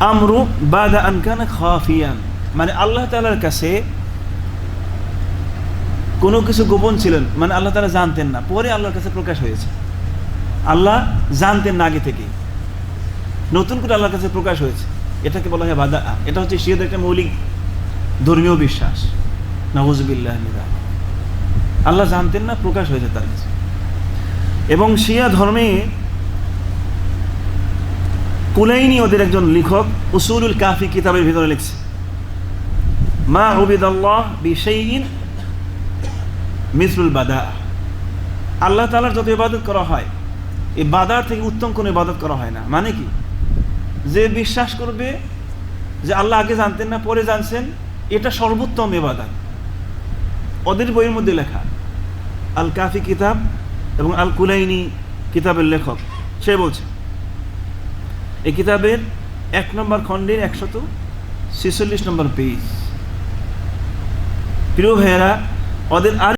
আমরু বাদা আনকান খাফিয়ান। মানে আল্লাহ তাআলার কাছে কোনো কিছু গোপন ছিলেন মানে আল্লাহ তাআলা জানতেন না। পরে আল্লাহর কাছে প্রকাশ হয়েছে। আল্লাহ জানতেন না আগে থেকে নতুন করে আল্লাহর কাছে প্রকাশ হয়েছে। এটাকে বলা হয় বাদা এটা হচ্ছে শিয়াদের একটা মৌলিক ধর্মীয় বিশ্বাস। নওয়াজবিল্লাহ আল্লাহ জানতেন না, প্রকাশ হয়েছে তার কাছে। এবং শিয়া ধর্মে কুলাইনি ওদের একজন লেখক উসুলুল কাফি কিতাবের ভিতরে লিখছে। মা উবিদাল্লাহ বিশাইইন মিসরুল বাদা। আল্লাহ তাআলার যত ইবাদত করা হয়, এই বাদার থেকে উত্তম কোনো ইবাদত করা হয় না। মানে কি? যে বিশ্বাস করবে যে আল্লাহ আগে জানতেন না, পরে জানছেন, এটা সর্বোত্তম ইবাদত। ওদের বইয়ের মধ্যে লেখা আল কাফি কিতাব এবং আল কুলাইনি কিতাবের লেখক, সে বলছে এই কিতাবের এক নম্বর খণ্ডের একশত ছেচল্লিশ নম্বর পেজ। প্রিয় ভাইয়েরা ওদের আর